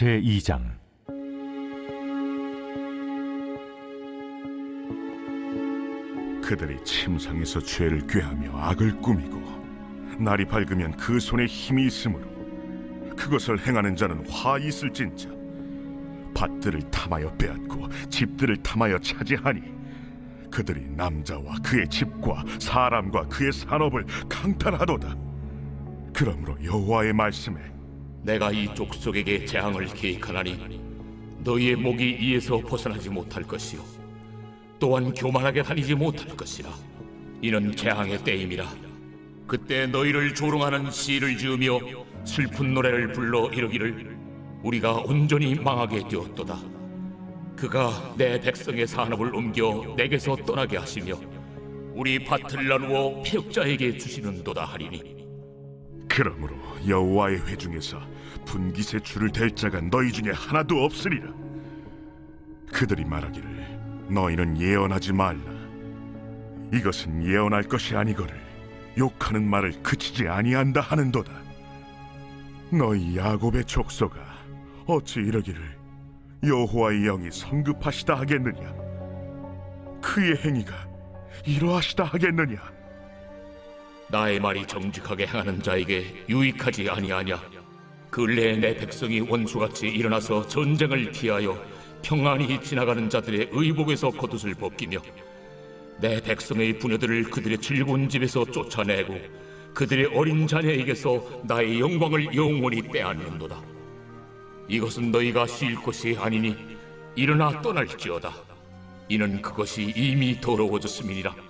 제 2장. 그들이 침상에서 죄를 꾀하며 악을 꾸미고 날이 밝으면 그 손에 힘이 있으므로 그것을 행하는 자는 화 있을진저 밭들을 탐하여 빼앗고 집들을 탐하여 차지하니 그들이 남자와 그의 집과 사람과 그의 산업을 강탈하도다. 그러므로 여호와의 말씀에 내가 이 족속에게 재앙을 계획하나니 너희의 목이 이에서 벗어나지 못할 것이요. 또한 교만하게 다니지 못할 것이라. 이는 재앙의 때임이라. 그때 너희를 조롱하는 시를 지으며 슬픈 노래를 불러 이르기를 우리가 온전히 망하게 되었도다. 그가 내 백성의 산업을 옮겨 내게서 떠나게 하시며 우리 밭을 나누어 폐역자에게 주시는도다 하리니 그러므로 여호와의 회중에서 분깃의 줄을 댈 자가 너희 중에 하나도 없으리라. 그들이 말하기를 너희는 예언하지 말라. 이것은 예언할 것이 아니거늘 욕하는 말을 그치지 아니한다 하는도다. 너희 야곱의 족속아 어찌 이러기를 여호와의 영이 성급하시다 하겠느냐? 그의 행위가 이러하시다 하겠느냐? 나의 말이 정직하게 행하는 자에게 유익하지 아니하냐? 근래에 내 백성이 원수같이 일어나서 전쟁을 피하여 평안히 지나가는 자들의 의복에서 겉옷을 벗기며 내 백성의 부녀들을 그들의 즐거운 집에서 쫓아내고 그들의 어린 자녀에게서 나의 영광을 영원히 빼앗는도다. 이것은 너희가 쉴 것이 아니니 일어나 떠날지어다. 이는 그것이 이미 더러워졌음이니라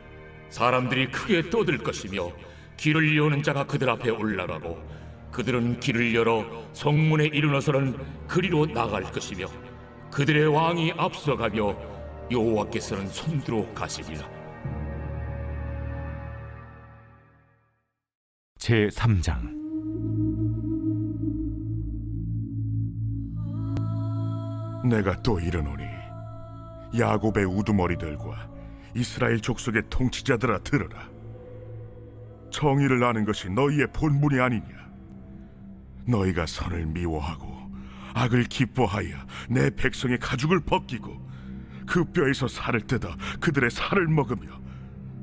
사람들이 크게 떠들 것이며 길을 여는 자가 그들 앞에 올라가고 그들은 길을 열어 성문에 이르러서는 그리로 나갈 것이며 그들의 왕이 앞서가며 여호와께서는 손들어 가시리라. 제 3장. 내가 또 이르노니 야곱의 우두머리들과 이스라엘 족속의 통치자들아 들으라. 정의를 아는 것이 너희의 본분이 아니냐? 너희가 선을 미워하고 악을 기뻐하여 내 백성의 가죽을 벗기고 그 뼈에서 살을 뜯어 그들의 살을 먹으며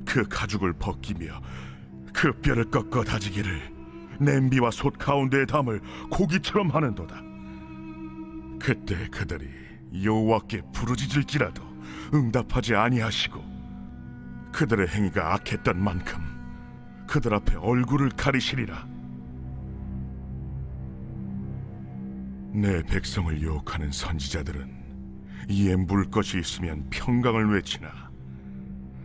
그 가죽을 벗기며 그 뼈를 꺾어 다지기를 냄비와 솥 가운데에 담을 고기처럼 하는도다. 그때 그들이 여호와께 부르짖을지라도 응답하지 아니하시고 그들의 행위가 악했던 만큼 그들 앞에 얼굴을 가리시리라. 내 백성을 유혹하는 선지자들은 이에 물 것이 있으면 평강을 외치나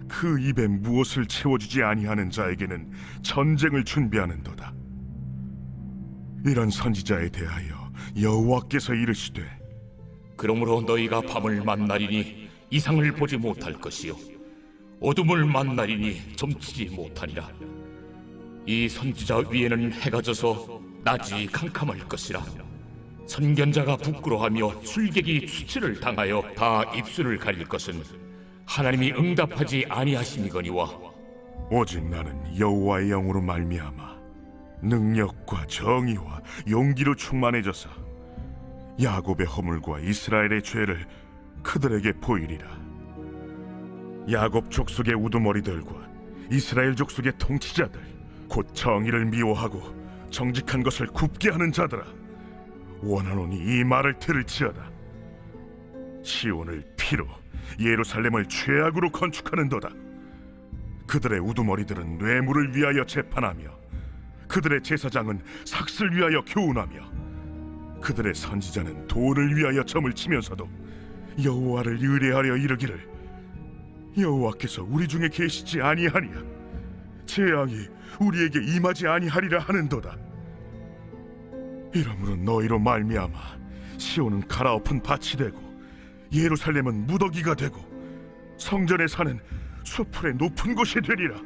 그 입에 무엇을 채워주지 아니하는 자에게는 전쟁을 준비하는도다. 이런 선지자에 대하여 여호와께서 이르시되 그러므로 너희가 밤을 만나리니 이상을 보지 못할 것이요 어둠을 만나리니 점치지 못하리라. 이 선지자 위에는 해가 져서 낮이 캄캄할 것이라. 선견자가 부끄러하며 술객이 수치를 당하여 다 입술을 가릴 것은 하나님이 응답하지 아니하심이거니와. 오직 나는 여호와의 영으로 말미암아 능력과 정의와 용기로 충만해져서 야곱의 허물과 이스라엘의 죄를 그들에게 보이리라. 야곱 족속의 우두머리들과 이스라엘 족속의 통치자들, 곧 정의를 미워하고 정직한 것을 굽게 하는 자들아, 원하노니 이 말을 들을지어다. 시온을 피로 예루살렘을 죄악으로 건축하는도다. 그들의 우두머리들은 뇌물을 위하여 재판하며 그들의 제사장은 삭슬 위하여 교훈하며 그들의 선지자는 돈을 위하여 점을 치면서도 여호와를 의뢰하려 이르기를 여호와께서 우리 중에 계시지 아니하니야 재앙이 우리에게 임하지 아니하리라 하는도다. 이러므로 너희로 말미암아 시온은 갈아엎은 밭이 되고 예루살렘은 무더기가 되고 성전의 산은 수풀의 높은 곳이 되리라